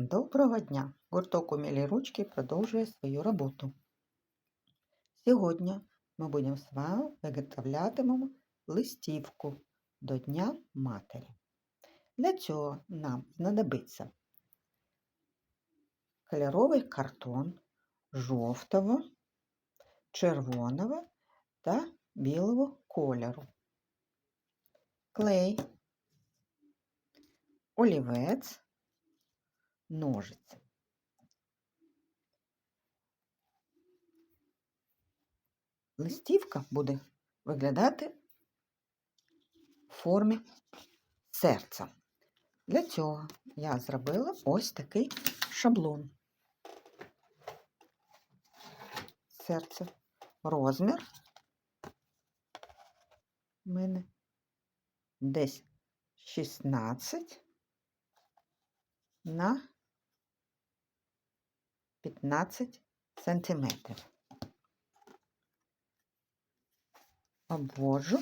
Доброго дня! Гурток «Умілі ручки продовжує свою роботу. Сьогодні ми будемо з вами виготовлятимемо листівку до Дня Матері. Для цього нам знадобиться кольоровий картон жовтого, червоного та білого кольору, клей, олівець, ножиці. Листівка буде виглядати в формі серця. Для цього я зробила ось такий шаблон. Серце. Розмір у мене десь 16 на 15 сантиметрів. Обвожу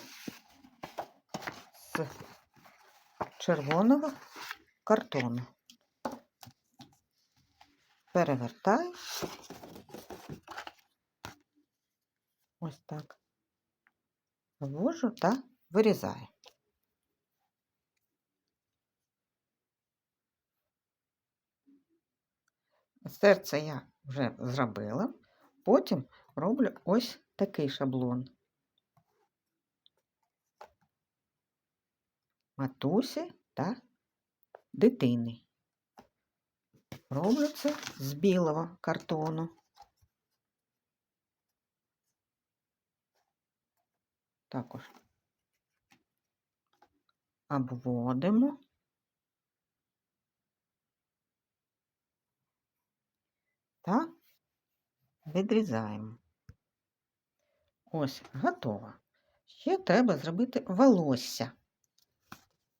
з червоного картону. Перевертаю ось так. Ввожу та вирізаю. Серце я вже зробила, потім роблю ось такий шаблон. Матусі та дитини. Роблю це з білого картону. Також обводимо. Та відрізаємо. Ось, готово. Ще треба зробити волосся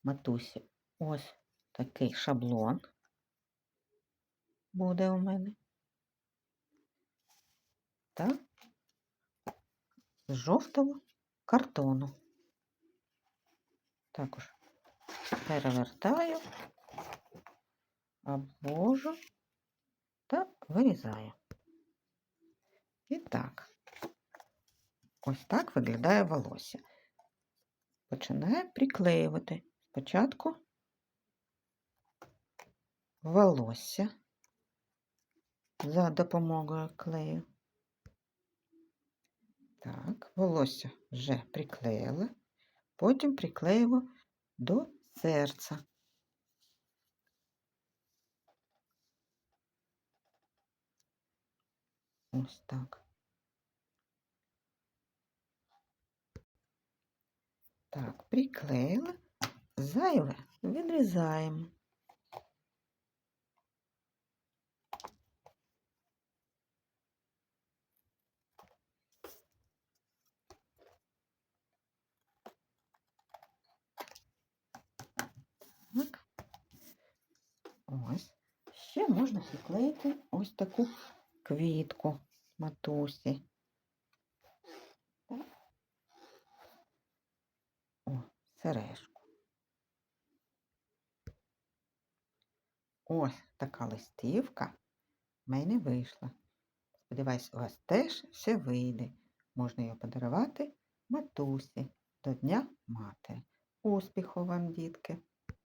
матусі. Ось такий шаблон буде у мене. Та з жовтого картону. Також перевертаю, обвожу та вирізаю. І так, ось так виглядає волосся. Починаю приклеювати спочатку волосся за допомогою клею. Так, волосся вже приклеїла, потім приклеюємо до серця. Ось так. Так, приклеїла, зайве відрізаємо. Так. Ось. Ще можна приклеїти ось таку квітку матусі. О, сережку. Ось така листівка в мене вийшла. Сподіваюсь, у вас теж все вийде. Можна його подарувати матусі до Дня Матері. Успіху вам, дітки!